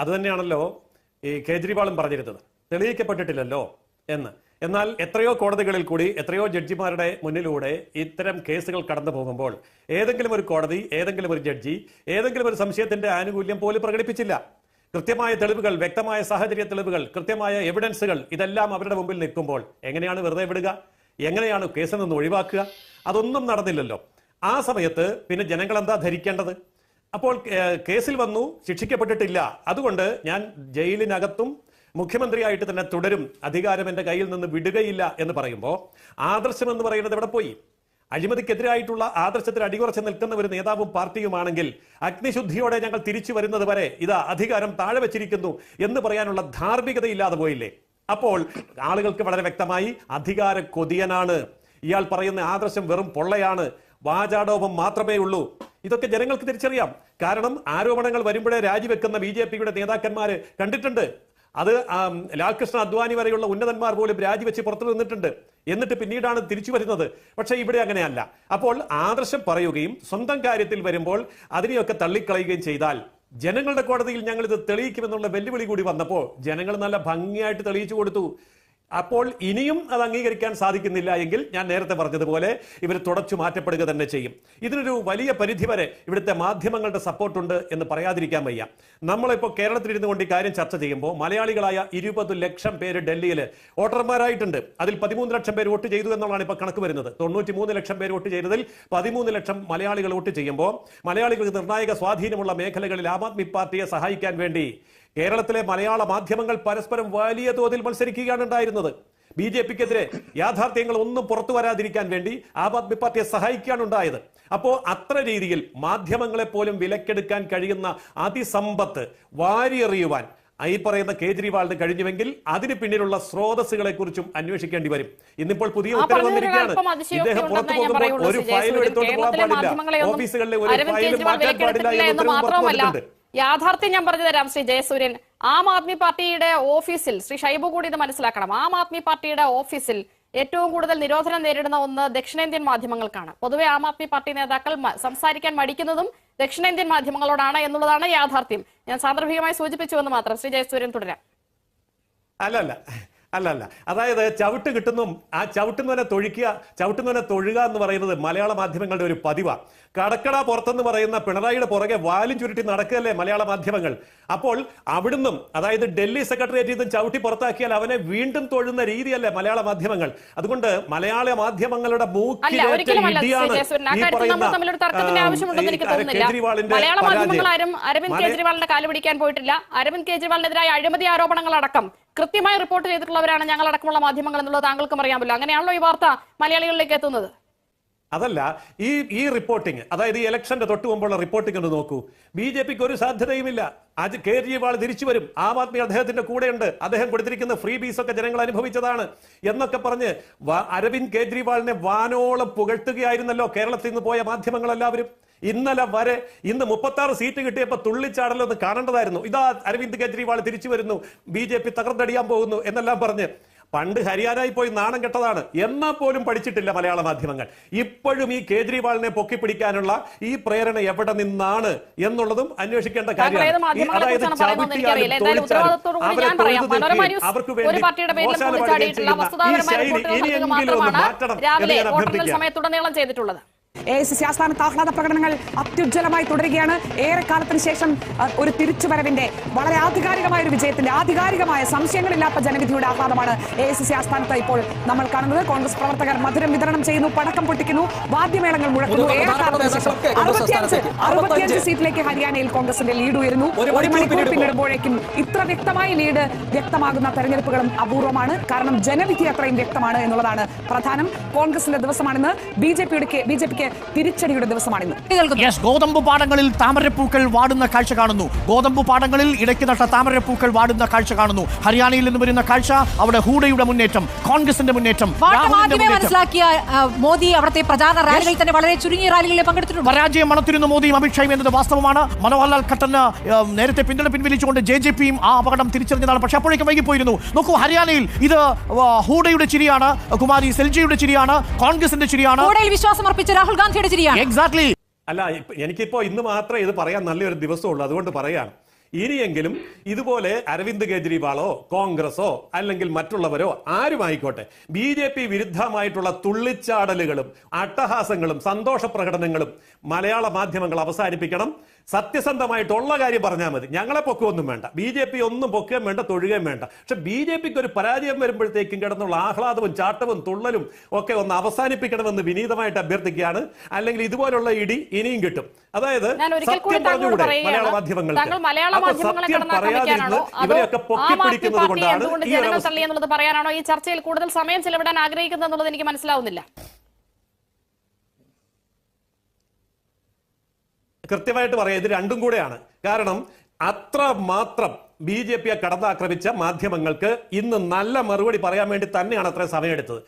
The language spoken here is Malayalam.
അത് തന്നെയാണല്ലോ ഈ കേജ്രിവാളും പറഞ്ഞിരുന്നത്. തെളിയിക്കപ്പെട്ടിട്ടില്ലല്ലോ എന്ന്. എന്നാൽ എത്രയോ കോടതികളിൽ കൂടി എത്രയോ ജഡ്ജിമാരുടെ മുന്നിലൂടെ ഇത്തരം കേസുകൾ കടന്നു പോകുമ്പോൾ ഏതെങ്കിലും ഒരു കോടതി ഏതെങ്കിലും ഒരു ജഡ്ജി ഏതെങ്കിലും ഒരു സംശയത്തിന്റെ ആനുകൂല്യം പോലും പ്രകടിപ്പിച്ചില്ല. കൃത്യമായ തെളിവുകൾ വ്യക്തമായ സാഹചര്യ തെളിവുകൾ കൃത്യമായ എവിഡൻസുകൾ ഇതെല്ലാം അവരുടെ മുമ്പിൽ നിൽക്കുമ്പോൾ എങ്ങനെയാണ് വെറുതെ വിടുക? എങ്ങനെയാണ് കേസിൽ നിന്ന് ഒഴിവാക്കുക? അതൊന്നും നടന്നില്ലല്ലോ. ആ സമയത്ത് പിന്നെ ജനങ്ങൾ എന്താ ധരിക്കേണ്ടത്? അപ്പോൾ കേസിൽ വന്നു ശിക്ഷിക്കപ്പെട്ടിട്ടില്ല. അതുകൊണ്ട് ഞാൻ ജയിലിനകത്തും മുഖ്യമന്ത്രിയായിട്ട് തന്നെ തുടരും അധികാരം എന്റെ കയ്യിൽ നിന്ന് വിടുകയില്ല എന്ന് പറയുമ്പോൾ ആദർശം എന്ന് പറയുന്നത് എവിടെ പോയി? അഴിമതിക്കെതിരായിട്ടുള്ള ആദർശത്തിൽ അടികുറച്ച് നിൽക്കുന്ന ഒരു നേതാവും പാർട്ടിയുമാണെങ്കിൽ അഗ്നിശുദ്ധിയോടെ ഞങ്ങൾ തിരിച്ചു വരുന്നത് വരെ ഇതാ അധികാരം താഴെ വെച്ചിരിക്കുന്നു എന്ന് പറയാനുള്ള ധാർമ്മികതയില്ലാതെ പോയില്ലേ? അപ്പോൾ ആളുകൾക്ക് വളരെ വ്യക്തമായി അധികാര കൊതിയനാണ്. ഇയാൾ പറയുന്ന ആദർശം വെറും പൊള്ളയാണ്. വാചാടോപം മാത്രമേ ഉള്ളൂ ഇതൊക്കെ ജനങ്ങൾക്ക് തിരിച്ചറിയാം. കാരണം ആരോപണങ്ങൾ വരുമ്പോഴേ രാജിവെക്കുന്ന ബി ജെ പിയുടെ നേതാക്കന്മാർ കണ്ടിട്ടുണ്ട്. അത് ലാൽകൃഷ്ണ അദ്വാനി വരെയുള്ള ഉന്നതന്മാർ പോലും രാജിവെച്ച് പുറത്തു നിന്നിട്ടുണ്ട്. എന്നിട്ട് പിന്നീടാണ് തിരിച്ചു വരുന്നത്. പക്ഷേ ഇവിടെ അങ്ങനെയല്ല. അപ്പോൾ ആദർശം പറയുകയും സ്വന്തം കാര്യത്തിൽ വരുമ്പോൾ അതിനെയൊക്കെ തള്ളിക്കളയുകയും ചെയ്താൽ ജനങ്ങളുടെ കോടതിയിൽ ഞങ്ങൾ ഇത് തെളിയിക്കുമെന്നുള്ള വെല്ലുവിളി കൂടി വന്നപ്പോൾ ജനങ്ങൾ നല്ല ഭംഗിയായിട്ട് തെളിയിച്ചു കൊടുത്തു. അപ്പോൾ ഇനിയും അത് അംഗീകരിക്കാൻ സാധിക്കുന്നില്ല എങ്കിൽ ഞാൻ നേരത്തെ പറഞ്ഞതുപോലെ ഇവർ തുടച്ചു മാറ്റപ്പെടുക തന്നെ ചെയ്യും. ഇതിനൊരു വലിയ പരിധി വരെ ഇവിടുത്തെ മാധ്യമങ്ങളുടെ സപ്പോർട്ടുണ്ട് എന്ന് പറയാതിരിക്കാൻ വയ്യ. നമ്മളിപ്പോൾ കേരളത്തിലിരുന്നു കൊണ്ട് ഈ കാര്യം ചർച്ച ചെയ്യുമ്പോൾ മലയാളികളായ ഇരുപത് ലക്ഷം പേര് ഡൽഹിയിൽ വോട്ടർമാരായിട്ടുണ്ട്. അതിൽ പതിമൂന്ന് ലക്ഷം പേര് വോട്ട് ചെയ്തു എന്നുള്ളതാണ് ഇപ്പോൾ കണക്ക് വരുന്നത്. തൊണ്ണൂറ്റി ലക്ഷം പേര് വോട്ട് ചെയ്തതിൽ പതിമൂന്ന് ലക്ഷം മലയാളികൾ വോട്ട് ചെയ്യുമ്പോൾ മലയാളികൾക്ക് നിർണായക സ്വാധീനമുള്ള മേഖലകളിൽ ആം ആദ്മി പാർട്ടിയെ സഹായിക്കാൻ വേണ്ടി കേരളത്തിലെ മലയാള മാധ്യമങ്ങൾ പരസ്പരം വലിയ തോതിൽ മത്സരിക്കുകയാണ് ഉണ്ടായിരുന്നത്. ബി ജെ പിക്കെതിരെ യാഥാർത്ഥ്യങ്ങൾ ഒന്നും പുറത്തു വരാതിരിക്കാൻ വേണ്ടി ആം ആദ്മി പാർട്ടിയെ സഹായിക്കുകയാണ് ഉണ്ടായത്. അപ്പോ അത്ര രീതിയിൽ മാധ്യമങ്ങളെ പോലും വിലക്കെടുക്കാൻ കഴിയുന്ന അതിസമ്പത്ത് വാരിയെറിയുവാൻ ഈ പറയുന്ന കേജ്രിവാളിന് കഴിഞ്ഞുവെങ്കിൽ അതിന് പിന്നിലുള്ള സ്രോതസ്സുകളെ കുറിച്ചും അന്വേഷിക്കേണ്ടി വരും. ഇന്നിപ്പോൾ പുതിയ ഉത്തരവ് വന്നിരിക്കുകയാണ്. ഇദ്ദേഹം പുറത്തു പോകുമ്പോൾ ഒരു ഫയലും എടുത്തുകൊണ്ട് പോകാൻ പാടില്ല. ഓഫീസുകളിലെ ഒരു ഫയലും മാറ്റാൻ പാടില്ല എന്ന് ഉത്തരവ് പുറത്തു വന്നിട്ടുണ്ട്. യാഥാർത്ഥ്യം ഞാൻ പറഞ്ഞു തരാം ശ്രീ ജയസൂര്യൻ. ആം ആദ്മി പാർട്ടിയുടെ ഓഫീസിൽ ശ്രീ ഷൈബു കൂടി ഇത് മനസ്സിലാക്കണം. ആം ആദ്മി പാർട്ടിയുടെ ഓഫീസിൽ ഏറ്റവും കൂടുതൽ നിരോധനം നേരിടുന്ന ഒന്ന് ദക്ഷിണേന്ത്യൻ മാധ്യമങ്ങൾക്കാണ്. പൊതുവെ ആം ആദ്മി പാർട്ടി നേതാക്കൾ സംസാരിക്കാൻ മടിക്കുന്നതും ദക്ഷിണേന്ത്യൻ മാധ്യമങ്ങളോടാണ് എന്നുള്ളതാണ് യാഥാർത്ഥ്യം. ഞാൻ സാന്ദർഭികമായി സൂചിപ്പിച്ചു എന്ന് മാത്രം ശ്രീ ജയസൂര്യൻ തുടരാം. അല്ല അല്ല അല്ല അതായത് ചവിട്ട് കിട്ടുന്നു ആ ചവിട്ടുന്നവനെ തൊഴിക്കുക ചവിട്ടുന്നവനെ തൊഴുക എന്ന് പറയുന്നത് മലയാള മാധ്യമങ്ങളുടെ ഒരു പതിവാണ് കടക്കട പുറത്തെന്ന് പറയുന്ന പിണറായിയുടെ പുറകെ വാലും ചുരുട്ടി നടക്കുകയല്ലേ മലയാള മാധ്യമങ്ങൾ? അപ്പോൾ അവിടുന്നും അതായത് ഡൽഹി സെക്രട്ടേറിയറ്റിൽ നിന്നും ചവിട്ടി പുറത്താക്കിയാൽ അവനെ വീണ്ടും തൊഴുന്ന രീതിയല്ലേ മലയാള മാധ്യമങ്ങൾ? അതുകൊണ്ട് മലയാള മാധ്യമങ്ങളുടെ കേജ്രിവാളിന്റെ കാലുപിടിക്കാൻ പോയിട്ടില്ല. അരവിന്ദ് കെജ്രിവാളിനെതിരായ അഴിമതി ആരോപണങ്ങളടക്കം കൃത്യമായി റിപ്പോർട്ട് ചെയ്തിട്ടുള്ളവരാണ് ഞങ്ങളടക്കമുള്ള മാധ്യമങ്ങൾ എന്നുള്ളത് താങ്കൾക്കും അറിയാമല്ലോ. അങ്ങനെയാണല്ലോ ഈ വാർത്ത മലയാളികളിലേക്ക് എത്തുന്നത്. അതല്ല ഈ ഈ റിപ്പോർട്ടിംഗ് അതായത് ഈ ഇലക്ഷന്റെ തൊട്ട് മുമ്പുള്ള റിപ്പോർട്ടിംഗ് ഒന്ന് നോക്കൂ. ബി ജെ പിക്ക് ഒരു സാധ്യതയുമില്ല. അത് കേജ്രിവാൾ തിരിച്ചു വരും. ആം ആദ്മി അദ്ദേഹത്തിന്റെ കൂടെയുണ്ട്. അദ്ദേഹം കൊടുത്തിരിക്കുന്ന ഫ്രീ ബീസ് ഒക്കെ ജനങ്ങൾ അനുഭവിച്ചതാണ്. എന്നൊക്കെ പറഞ്ഞ് അരവിന്ദ് കേജ്രിവാളിനെ വാനോളം പുകഴ്ത്തുകയായിരുന്നല്ലോ കേരളത്തിൽ നിന്ന് പോയ മാധ്യമങ്ങൾ എല്ലാവരും ഇന്നലെ വരെ ഇന്ന് മുപ്പത്താറ് സീറ്റ് കിട്ടിയപ്പോൾ തുള്ളിച്ചാടലോ എന്ന് കാണേണ്ടതായിരുന്നു. ഇതാ അരവിന്ദ് കെജ്രിവാൾ തിരിച്ചു വരുന്നു. ബി ജെ പി തകർന്നടിയാൻ പോകുന്നു എന്നെല്ലാം പറഞ്ഞ്. പണ്ട് ഹരിയാനയിൽ പോയി നാണം കെട്ടതാണ്. എന്നാൽ പോലും പഠിച്ചിട്ടില്ല മലയാള മാധ്യമങ്ങൾ. ഇപ്പോഴും ഈ കേജ്രിവാളിനെ പൊക്കിപ്പിടിക്കാനുള്ള ഈ പ്രേരണ എവിടെ നിന്നാണ് എന്നുള്ളതും അന്വേഷിക്കേണ്ട കാര്യമാണ്. അതായത് അവർക്ക് വേണ്ടി ഈ ശൈലി ഇനിയെങ്കിലും ഒന്ന് മാറ്റണം എന്ന് ഞാൻ അഭ്യർത്ഥിക്കാം എ എസ് സി ആസ്ഥാനത്ത് ആഹ്ലാദ പ്രകടനങ്ങൾ അത്യുജ്വലമായി തുടരുകയാണ്. ഏറെക്കാലത്തിന് ശേഷം ഒരു തിരിച്ചുവരവിന്റെ വളരെ ആധികാരികമായ ഒരു വിജയത്തിന്റെ ആധികാരികമായ സംശയങ്ങളില്ലാത്ത ജനവിധിയുടെ ആഹ്ലാദമാണ് എ എസ് സി ആസ്ഥാനത്ത് ഇപ്പോൾ നമ്മൾ കാണുന്നത്. കോൺഗ്രസ് പ്രവർത്തകർ മധുരം വിതരണം ചെയ്യുന്നു പടക്കം പൊട്ടിക്കുന്നു വാദ്യമേളങ്ങൾ മുഴക്കുന്നു. മുതിർന്ന ഏറെക്കാലത്തിന് ശേഷം അറുപത്തിയഞ്ച് അറുപത്തിയഞ്ച് സീറ്റിലേക്ക് ഹരിയാനയിൽ കോൺഗ്രസിന്റെ ലീഡ് ഉയരുന്നു. ഒരു മണിക്കൂർ പിന്നിടുമ്പോഴേക്കും ഇത്ര വ്യക്തമായി ലീഡ് വ്യക്തമാകുന്ന തെരഞ്ഞെടുപ്പുകളും അപൂർവമാണ്. കാരണം ജനവിധി അത്രയും വ്യക്തമാണ് എന്നുള്ളതാണ് പ്രധാനം. കോൺഗ്രസിന്റെ ദിവസമാണെന്ന്. ബി ജെ പിയുടെ ബി ജെ പിക്ക് തിരിച്ചടിയുടെ ദിവസമാണിന്ന്. യെസ് ഗോതമ്പ് പാടങ്ങളിൽ താമരപ്പൂക്കൾ വാടുന്ന കാഴ്ച കാണുന്നു. ഗോതമ്പ് പാടങ്ങളിൽ ഇടയ്ക്ക് നട്ട താമരപ്പൂക്കൾ വാടുന്ന കാഴ്ച കാണുന്നു. ഹരിയാനയിൽ നിന്ന് വരുന്ന കാഴ്ച അവിടെ ഹൂഡയുടെ മുന്നേറ്റം കോൺഗ്രസിന്റെ മുന്നേറ്റം മനസ്സിലാക്കിയ മോദി അവിടുത്തെ പ്രചാരണ റാലികളിൽ തന്നെ വളരെ ചുരുങ്ങിയ റാലികളിൽ പങ്കെടുത്തിട്ടുണ്ട്. പരാജയം മണത്തിരുന്ന മോദിയും അമിത്ഷായും എന്നത് വാസ്തവമാണ്. മനോഹർലാൽ ഖട്ടന് ഏഹ്, നേരത്തെ പിന്തുണ പിൻവലിച്ചുകൊണ്ട് ജെ ജെ പിയും ആ അപകടം തിരിച്ചറിഞ്ഞതാണ്. പക്ഷെ അപ്പോഴേക്കും വൈകിപ്പോയിരുന്നു. നോക്കൂ ഹരിയാനയിൽ ഇത് ഹൂഡയുടെ ചിരിയാണ് കുമാരി സെൽജിയുടെ ചിരിയാണ് കോൺഗ്രസിന്റെ ചിരിയാണ്. വിശ്വാസം അർപ്പിച്ച രാഹുൽ ഗാന്ധിയുടെ ചിരിയാണ്. എക്സാക്ട്ലി അല്ല ഇപ്പ- എനിക്കിപ്പോ ഇന്ന് മാത്രമേ ഇത് പറയാൻ നല്ലൊരു ദിവസമുള്ളൂ. അതുകൊണ്ട് പറയാം. ഇനിയെങ്കിലും ഇതുപോലെ അരവിന്ദ് കെജ്രിവാളോ കോൺഗ്രസോ അല്ലെങ്കിൽ മറ്റുള്ളവരോ ആരുമായിക്കോട്ടെ ബി ജെ പി വിരുദ്ധമായിട്ടുള്ള തുള്ളിച്ചാടലുകളും അട്ടഹാസങ്ങളും സന്തോഷ പ്രകടനങ്ങളും മലയാള മാധ്യമങ്ങൾ അവസാനിപ്പിക്കണം. സത്യസന്ധമായിട്ടുള്ള കാര്യം പറഞ്ഞാൽ മതി. ഞങ്ങളെ പൊക്കുകയൊന്നും വേണ്ട. ബി ജെ പി ഒന്നും പൊക്കുകയും വേണ്ട തൊഴുകയും വേണ്ട. പക്ഷെ ബി ജെ പിക്ക് ഒരു പരാജയം വരുമ്പോഴത്തേക്കും കിടന്നുള്ള ആഹ്ലാദവും ചാട്ടവും തുള്ളലും ഒക്കെ ഒന്ന് അവസാനിപ്പിക്കണമെന്ന് വിനീതമായിട്ട് അഭ്യർത്ഥിക്കുകയാണ്. അല്ലെങ്കിൽ ഇതുപോലുള്ള ഇടി ഇനിയും കിട്ടും. അതായത് സത്യം പറഞ്ഞുകൂടെ മലയാള മാധ്യമങ്ങൾക്ക്? ജനങ്ങൾ തള്ളി എന്നുള്ളത് പറയാനാണോ? ഈ ചർച്ചയിൽ കൂടുതൽ സമയം ചെലവിടാൻ ആഗ്രഹിക്കുന്നത് എന്നുള്ളത് എനിക്ക് മനസ്സിലാവുന്നില്ല. കൃത്യമായിട്ട് പറയാം ഇത് രണ്ടും കൂടെയാണ്. കാരണം അത്ര മാത്രം ബി ജെ പിയെ കടന്നാക്രമിച്ച മാധ്യമങ്ങൾക്ക് ഇന്ന് നല്ല മറുപടി പറയാൻ വേണ്ടി തന്നെയാണ് അത്രയും സമയമെടുത്തത്.